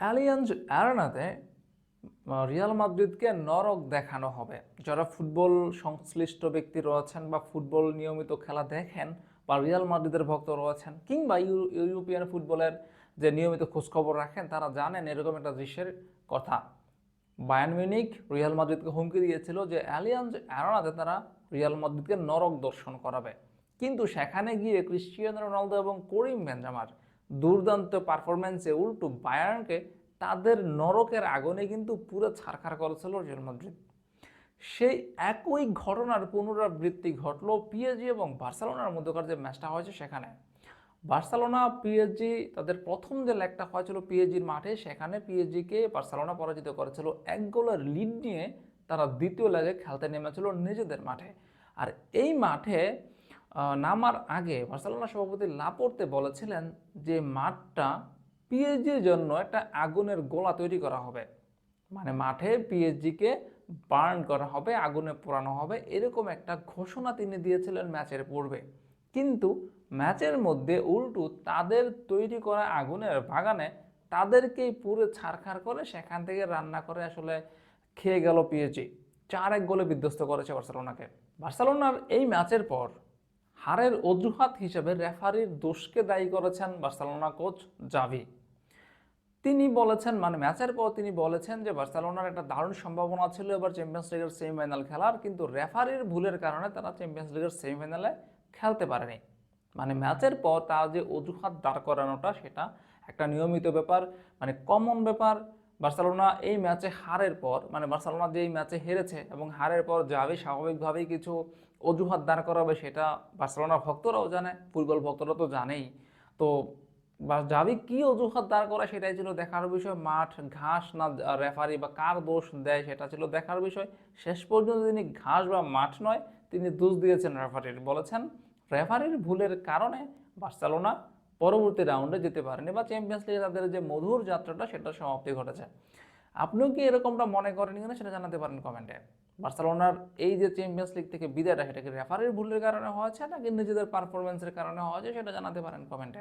Allianz অ্যারেনাতে Real মাদ্রিদকে নরক দেখানো হবে। যারা ফুটবল সংশ্লিষ্ট ব্যক্তি রয়েছেন বা ফুটবল নিয়মিত খেলা দেখেন বা রিয়াল মাদ্রিদের ভক্ত রয়েছেন কিংবা ইউ- ইউরোপিয়ান ফুটবলের যে নিয়মিত খোঁজখবর রাখেন, তারা জানেন এরকম একটা দৃশ্যের কথা। বায়ান মিউনিক রিয়াল মাদ্রিদকে হুমকি দিয়েছিল যে অ্যালিয়াঞ্জ অ্যারেনাতে তারা রিয়াল মাদ্রিদকে নরক দর্শন করাবে। কিন্তু সেখানে গিয়ে ক্রিশ্চিয়ানো রোনালদো এবং করিম বেঞ্জামার দুর্দান্ত পারফরমেন্সে উল্টো বায়ার্নকে তাদের নরকের আগুনে কিন্তু পুরো ছারখার করেছিল রিয়াল মাদ্রিদ সেই একই ঘটনার পুনরাবৃত্তি ঘটলো পিএসজি এবং বার্সেলোনার মধ্যকার যে ম্যাচটা হয়েছে সেখানে। বার্সেলোনা পিএসজি তাদের প্রথম যে লেগটা হয়েছিল পিএসজির মাঠে, সেখানে পিএসজিকে বার্সেলোনা পরাজিত করেছিল। এক গোলের লিড নিয়ে তারা দ্বিতীয় লেগে খেলতে নেমেছিল নিজেদের মাঠে। আর এই মাঠে নামার আগে বার্সেলোনা সভাপতি লাপোর্তে বলেছিলেন যে মাঠটা পিএসজির জন্য একটা আগুনের গোলা তৈরি করা হবে। মানে মাঠে পিএসজিকে বার্ন করা হবে, আগুনে পোড়ানো হবে, এরকম একটা ঘোষণা তিনি দিয়েছিলেন ম্যাচের পূর্বে। কিন্তু ম্যাচের মধ্যে উল্টো তাদের তৈরি করা আগুনের বাগানে তাদেরকেই পুরো ছাড়খাড় করে সেখান থেকে রান্না করে আসলে খেয়ে গেল পিএসজি। চার এক গোলে বিধ্বস্ত করেছে বার্সেলোনাকে। বার্সেলোনার এই ম্যাচের পর হারের অজুহাত হিসেবে রেফারির দোষকে দায়ী করেছেন বার্সেলোনা কোচ জাভি। তিনি বলেছেন মানে ম্যাচের পর তিনি বলেছেন যে বার্সেলোনার একটা দারুণ সম্ভাবনা ছিল এবার চ্যাম্পিয়ন্স লিগের সেমিফাইনাল খেলার, কিন্তু রেফারির ভুলের কারণে তারা চ্যাম্পিয়ন্স লিগের সেমিফাইনালে খেলতে পারেনি। মানে ম্যাচের পর তার যে অজুহাত দাঁড় করানোটা, সেটা একটা নিয়মিত ব্যাপার মানে কমন ব্যাপার। বার্সেলোনা এই ম্যাচে হারের পর মানে বার্সেলোনা যে এই ম্যাচে হেরেছে এবং হারের পর যাবে, স্বাভাবিকভাবেই কিছু অজুহাত দাঁড় করাবে সেটা বার্সেলোনার ভক্তরাও জানে, ফুটবল ভক্তরা তো জানেই। তো বা যাবি কি অজুহাত দাঁড় করা সেটাই ছিল দেখার বিষয়, মাঠ ঘাস না রেফারি বা কার দোষ দেয় সেটা ছিল দেখার বিষয়। শেষ পর্যন্ত তিনি ঘাস বা মাঠ নয়, তিনি দোষ দিয়েছেন রেফারির, বলেছেন রেফারির ভুলের কারণে বার্সেলোনা পরবর্তী রাউন্ডে যেতে পারেনি বা চ্যাম্পিয়ন্স লিগে তাদের যে মধুর যাত্রাটা সেটা সমাপ্তি ঘটেছে। আপনিও কি এরকমটা মনে করেন কিনা সেটা জানাতে পারেন কমেন্টে বার্সেলোনার এই যে চ্যাম্পিয়ন্স লিগ থেকে বিদায়টা সেটা কি রেফারির ভুলের কারণে হয়েছে নাকি নিজেদের পারফরমেন্সের কারণে হয়েছে সেটা জানাতে পারেন কমেন্টে